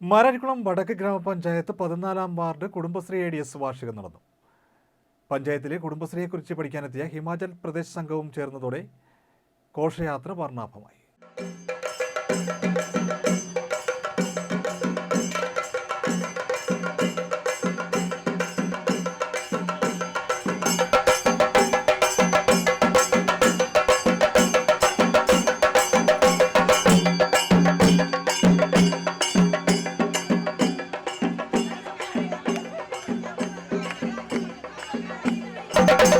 മാരാരിക്കുളം വടക്ക് ഗ്രാമപഞ്ചായത്ത് പതിനാലാം ward Kudumbashree A D S വാർഷികം നടന്നു. പഞ്ചായത്തിലെ കുടുംബശ്രീയെക്കുറിച്ച് പഠിക്കാനെത്തിയ ഹിമാചൽ പ്രദേശ് സംഘവും ചേർന്നതോടെ ഘോഷയാത്ര വർണാഭമായി. thank you.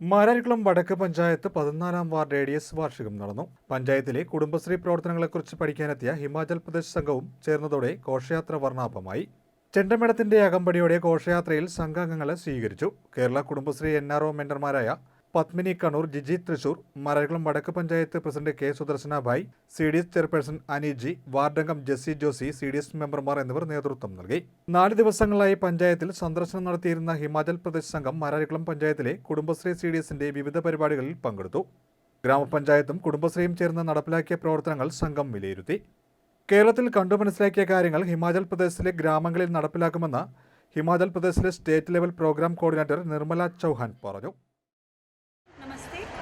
മാരാരിക്കുളം വടക്ക് പഞ്ചായത്ത് പതിനാലാം വാർഡ് എ ഡി എസ് വാർഷികം നടന്നു. പഞ്ചായത്തിലെ കുടുംബശ്രീ പ്രവർത്തനങ്ങളെക്കുറിച്ച് പഠിക്കാനെത്തിയ ഹിമാചൽ പ്രദേശ് സംഘവും ചേർന്നതോടെ ഘോഷയാത്ര വർണാഭമായി. ചെണ്ടമേളത്തിന്റെ അകമ്പടിയോടെ ഘോഷയാത്രയിൽ സംഘാംഗങ്ങളെ സ്വീകരിച്ചു. Kerala Kudumbashree N R O മെന്റർമാരായ Padmini Kannur Jiji Thrissur Marakulam വടക്ക് panchayat president K Sudarshana Bhai C D S chairperson Aniji വാർഡംഗം Jessy Josy C D S മെമ്പർമാർ എന്നിവർ നേതൃത്വം നൽകി. നാല് ദിവസങ്ങളായി പഞ്ചായത്തിൽ സന്ദർശനം നടത്തിയിരുന്ന ഹിമാചൽ പ്രദേശ് സംഘം മരകുളം പഞ്ചായത്തിലെ കുടുംബശ്രീ സി ഡി എസിന്റെ വിവിധ പരിപാടികളിൽ പങ്കെടുത്തു. ഗ്രാമപഞ്ചായത്തും കുടുംബശ്രീയും ചേർന്ന് നടപ്പിലാക്കിയ പ്രവർത്തനങ്ങൾ സംഘം വിലയിരുത്തി. കേരളത്തിൽ കണ്ടു മനസ്സിലാക്കിയ കാര്യങ്ങൾ ഹിമാചൽ പ്രദേശിലെ ഗ്രാമങ്ങളിൽ നടപ്പിലാക്കുമെന്ന് ഹിമാചൽ പ്രദേശിലെ state level programme coordinator Nirmala Chauhan പറഞ്ഞു.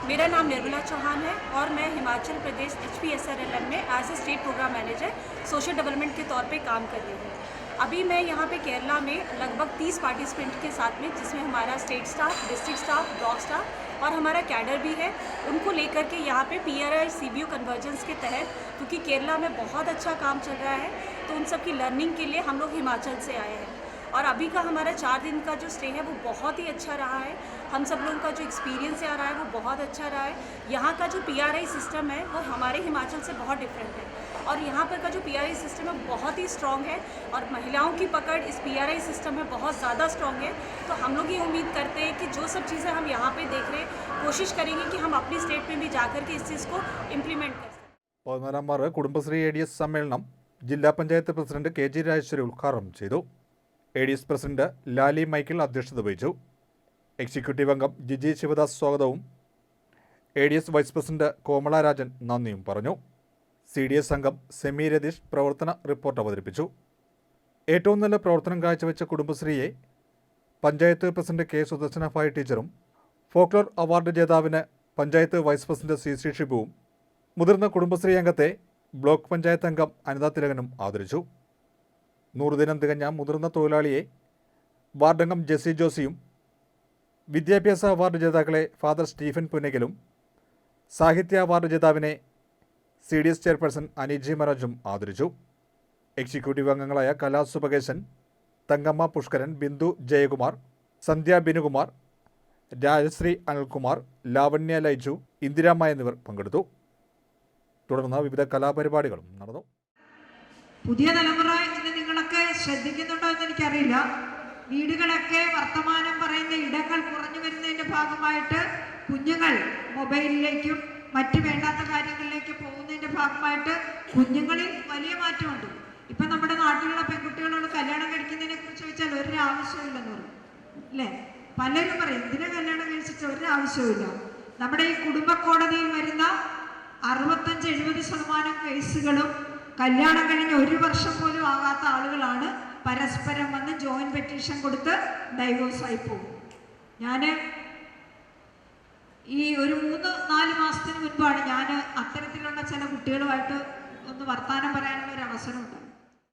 मेरा नाम निर्मला चौहान है और मैं Himachal Pradesh H P S L में as a state programme manager social development के तौर पे काम कर रही हूँ। अभी मैं यहाँ पे केरला में लगभग 30 पार्टिसिपेंट के साथ में, जिसमें हमारा state staff district staff block staff और हमारा कैडर भी है, उनको लेकर के यहाँ पे P R I C B U convergence के तहत, क्योंकि केरला में बहुत अच्छा काम चल रहा है तो उन सब की लर्निंग के लिए हम लोग हिमाचल से आए हैं। और अभी का हमारा चार दिन का जो स्टे है वो बहुत ही अच्छा रहा है हम सब लोगों का जो एक्सपीरियंस आ रहा है वो बहुत अच्छा रहा है यहाँ का जो पीआरआई सिस्टम है वो हमारे हिमाचल से बहुत डिफरेंट है और यहाँ पर का जो पीआरआई सिस्टम है बहुत ही स्ट्रॉन्ग है और महिलाओं की पकड़ इस पीआरआई सिस्टम में बहुत ज़्यादा स्ट्रॉन्ग है तो हम लोग ये उम्मीद करते हैं कि जो सब चीज़ें हम यहाँ पे देख रहे हैं कोशिश करेंगे कि हम अपनी स्टेट में भी जाकर के इस चीज़ को इम्प्लीमेंट कर सकें പതിനാലാം ward Kudumbashree A D S സമ്മേളനം ജില്ലാ panchayat president K G Rajeshwari ഉദ്ഘാടനം ചെയ്തു A D S president Lali Michael അധ്യക്ഷത വഹിച്ചു. എക്സിക്യൂട്ടീവ് അംഗം ജിജി ശിവദാസ് സ്വാഗതവും. A D S vice president Komala Rajan നന്ദിയും പറഞ്ഞു. സി ഡി എസ് അംഗം സെമി രതീഷ് പ്രവർത്തന റിപ്പോർട്ട് അവതരിപ്പിച്ചു. ഏറ്റവും നല്ല പ്രവർത്തനം കാഴ്ചവെച്ച കുടുംബശ്രീയെ പഞ്ചായത്ത് പ്രസിഡന്റ് കെ സുദർശന ഭായ് ടീച്ചറും folklore award ജേതാവിന് panchayat vice president C C ഷിബുവും മുതിർന്ന കുടുംബശ്രീ അംഗത്തെ ബ്ലോക്ക് പഞ്ചായത്ത് അംഗം അനിതാ തിലകനും ആദരിച്ചു. നൂറുദിനം തികഞ്ഞ മുതിർന്ന തൊഴിലാളിയെ വാർഡംഗം ജെസ്സി ജോസിയും വിദ്യാഭ്യാസ അവാർഡ് ജേതാക്കളെ ഫാദർ സ്റ്റീഫൻ പുന്നകലും സാഹിത്യ award ജേതാവിനെ C D S chairperson Aniji മനോജും ആദരിച്ചു. എക്സിക്യൂട്ടീവ് അംഗങ്ങളായ കലാ സുബകേശൻ തങ്കമ്മ പുഷ്കരൻ ബിന്ദു ജയകുമാർ സന്ധ്യ ബിനുകുമാർ രാജശ്രീ അനിൽകുമാർ ലാവണ്യ ലൈജു ഇന്ദിരാമ്മ എന്നിവർ പങ്കെടുത്തു. തുടർന്ന് വിവിധ കലാപരിപാടികളും നടന്നു. പുതിയ തലമുറ ഇന്ന് നിങ്ങളൊക്കെ ശ്രദ്ധിക്കുന്നുണ്ടോ എന്ന് എനിക്കറിയില്ല. വീടുകളൊക്കെ വർത്തമാനം പറയുന്ന ഇടങ്ങൾ കുറഞ്ഞു വരുന്നതിന്റെ ഭാഗമായിട്ട് കുഞ്ഞുങ്ങൾ മൊബൈലിലേക്കും മറ്റ് വേണ്ടാത്ത കാര്യങ്ങളിലേക്ക് പോകുന്നതിന്റെ ഭാഗമായിട്ട് കുഞ്ഞുങ്ങളിൽ വലിയ മാറ്റമുണ്ട്. ഇപ്പൊ നമ്മുടെ നാട്ടിലുള്ള പെൺകുട്ടികളോട് കല്യാണം കഴിക്കുന്നതിനെ കുറിച്ച് ചോദിച്ചാൽ ഒരു ആവശ്യമില്ലെന്ന് പറയും. അല്ലേ? പലരും പറയും എന്തിനാ കല്യാണം കഴിച്ചിട്ട് ഒരു ആവശ്യമില്ല നമ്മുടെ ഈ കുടുംബ കോടതിയിൽ വരുന്ന അറുപത്തഞ്ച് എഴുപത് ശതമാനം കേസുകളും കല്യാണം കഴിഞ്ഞ് ഒരു വർഷം പോലും ആകാത്ത ആളുകളാണ് പരസ്പരം വന്ന് ജോയിന്റ് പെറ്റീഷൻ കൊടുത്ത് ഡൈവോഴ്സ് ആയി പോകും. ഞാൻ ഈ ഒരു മൂന്ന് നാല് മാസത്തിന് മുൻപാണ് ഞാൻ അത്തരത്തിലുള്ള ചില കുട്ടികളുമായിട്ട് ഒന്ന് വർത്തമാനം പറയാനുള്ള ഒരു അവസരം ഉണ്ടായി